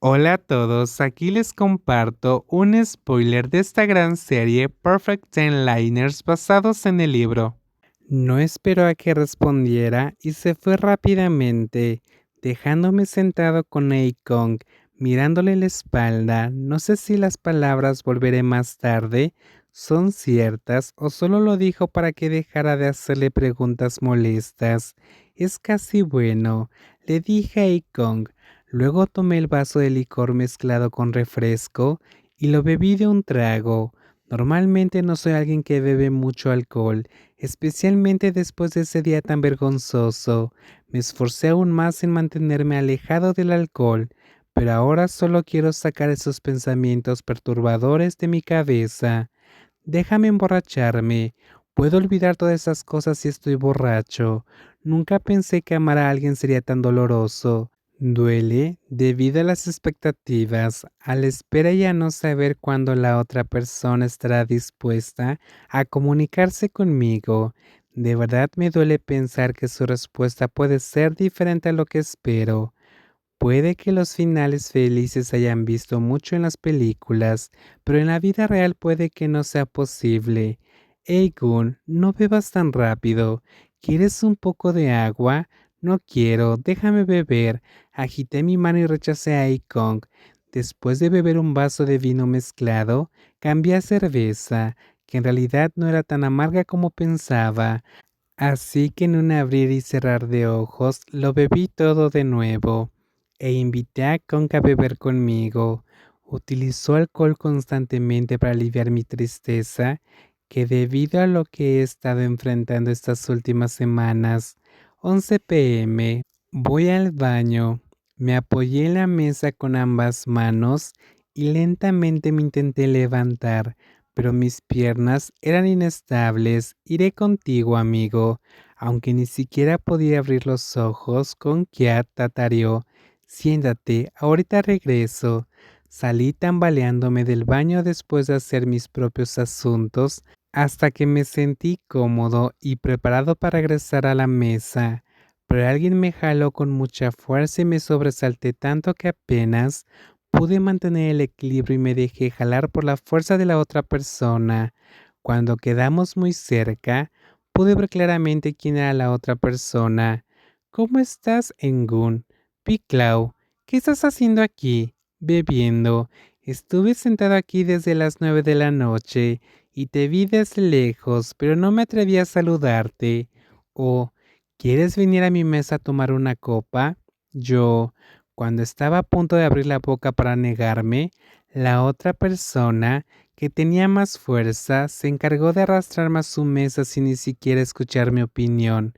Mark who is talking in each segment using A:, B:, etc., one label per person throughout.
A: Hola a todos, aquí les comparto un spoiler de esta gran serie Perfect Ten Liners basados en el libro. No esperó a que respondiera y se fue rápidamente, dejándome sentado con Kong, mirándole la espalda. No sé si las palabras volveré más tarde son ciertas o solo lo dijo para que dejara de hacerle preguntas molestas. Es casi bueno, le dije a Kong Luego tomé el vaso de licor mezclado con refresco y lo bebí de un trago. Normalmente no soy alguien que bebe mucho alcohol, especialmente después de ese día tan vergonzoso. Me esforcé aún más en mantenerme alejado del alcohol, pero ahora solo quiero sacar esos pensamientos perturbadores de mi cabeza. Déjame emborracharme. Puedo olvidar todas esas cosas si estoy borracho. Nunca pensé que amar a alguien sería tan doloroso. Duele debido a las expectativas, a la espera y a no saber cuándo la otra persona estará dispuesta a comunicarse conmigo. De verdad me duele pensar que su respuesta puede ser diferente a lo que espero. Puede que los finales felices hayan visto mucho en las películas, pero en la vida real puede que no sea posible. Eigun, no bebas tan rápido. ¿Quieres un poco de agua? No quiero, déjame beber. Agité mi mano y rechacé a Ikong. Después de beber un vaso de vino mezclado, cambié a cerveza, que en realidad no era tan amarga como pensaba. Así que en un abrir y cerrar de ojos lo bebí todo de nuevo e invité a Kong a beber conmigo. Utilizó alcohol constantemente para aliviar mi tristeza, que debido a lo que he estado enfrentando estas últimas semanas, 11 pm. Voy al baño. Me apoyé en la mesa con ambas manos y lentamente me intenté levantar, pero mis piernas eran inestables. Iré contigo, amigo. Aunque ni siquiera podía abrir los ojos, con Kiat tatareó. Siéntate, ahorita regreso. Salí tambaleándome del baño después de hacer mis propios asuntos hasta que me sentí cómodo y preparado para regresar a la mesa, pero alguien me jaló con mucha fuerza y me sobresalté tanto que apenas pude mantener el equilibrio y me dejé jalar por la fuerza de la otra persona. Cuando quedamos muy cerca, pude ver claramente quién era la otra persona. ¿Cómo estás, Engun? Piclau, ¿qué estás haciendo aquí? Bebiendo. Estuve sentado aquí desde las nueve de la noche y te vi desde lejos, pero no me atreví a saludarte. ¿O quieres venir a mi mesa a tomar una copa? Yo, cuando estaba a punto de abrir la boca para negarme, la otra persona, que tenía más fuerza, se encargó de arrastrarme a su mesa sin ni siquiera escuchar mi opinión.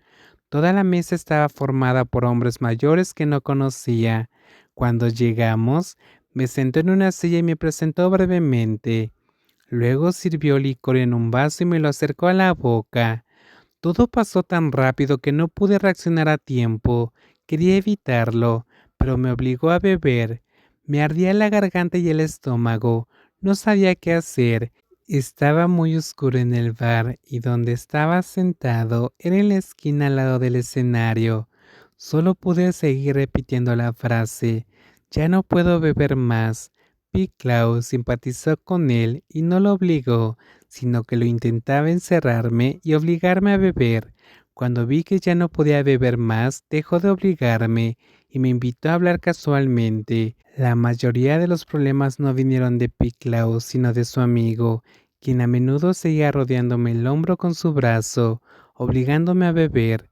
A: Toda la mesa estaba formada por hombres mayores que no conocía. Cuando llegamos, me sentó en una silla y me presentó brevemente. Luego sirvió licor en un vaso y me lo acercó a la boca. Todo pasó tan rápido que no pude reaccionar a tiempo. Quería evitarlo, pero me obligó a beber. Me ardía la garganta y el estómago. No sabía qué hacer. Estaba muy oscuro en el bar y donde estaba sentado era en la esquina al lado del escenario. Solo pude seguir repitiendo la frase. Ya no puedo beber más. Piclau simpatizó con él y no lo obligó, sino que lo intentaba encerrarme y obligarme a beber. Cuando vi que ya no podía beber más, dejó de obligarme y me invitó a hablar casualmente. La mayoría de los problemas no vinieron de Piclau, sino de su amigo, quien a menudo seguía rodeándome el hombro con su brazo, obligándome a beber.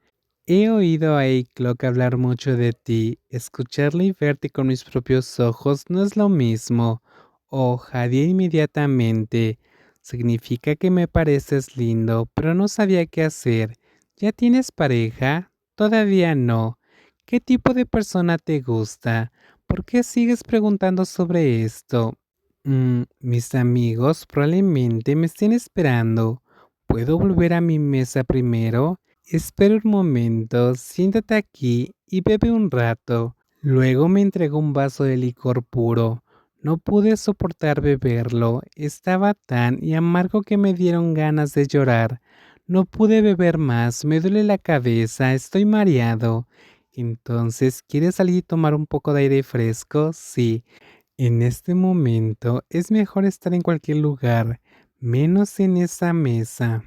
A: He oído a Eiklock hablar mucho de ti. Escucharle y verte con mis propios ojos no es lo mismo. Oh, jadía inmediatamente. Significa que me pareces lindo, pero no sabía qué hacer. ¿Ya tienes pareja? Todavía no. ¿Qué tipo de persona te gusta? ¿Por qué sigues preguntando sobre esto? Mm, mis amigos probablemente me estén esperando. ¿Puedo volver a mi mesa primero? Espera un momento, siéntate aquí y bebe un rato. Luego me entregó un vaso de licor puro. No pude soportar beberlo, estaba tan y amargo que me dieron ganas de llorar. No pude beber más, me duele la cabeza, estoy mareado. Entonces, ¿quieres salir y tomar un poco de aire fresco? Sí. En este momento es mejor estar en cualquier lugar, menos en esa mesa.